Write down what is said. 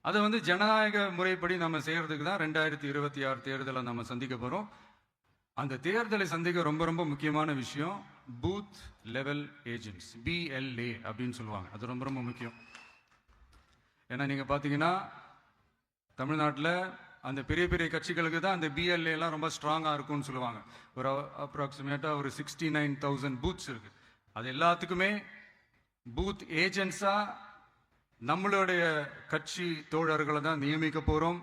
அதை வந்து ஜனநாயக முறைப்படி நம்ம செய்யறதுக்கு தான் ரெண்டாயிரத்தி இருபத்தி ஆறு தேர்தலை நம்ம சந்திக்க போகிறோம் அந்த தேர்தலை சந்திக்க ரொம்ப ரொம்ப முக்கியமான விஷயம் பூத் லெவல் ஏஜென்ட்ஸ் பிஎல்ஏ அப்படின்னு சொல்லுவாங்க. அது ரொம்ப ரொம்ப முக்கியம். ஏன்னா நீங்கள் பார்த்தீங்கன்னா தமிழ்நாட்டில் அந்த பெரிய பெரிய கட்சிகளுக்கு தான் அந்த பிஎல்ஏ எல்லாம் ரொம்ப ஸ்ட்ராங்காக இருக்கும்னு சொல்லுவாங்க. ஒரு அப்ராக்சிமேட்டாக ஒரு சிக்ஸ்டி நைன் தௌசண்ட் பூத்ஸ் இருக்குது அது எல்லாத்துக்குமே பூத் ஏஜென்ட்ஸாக நம்மளுடைய கட்சி தோழர்களை தான் நியமிக்க போகிறோம்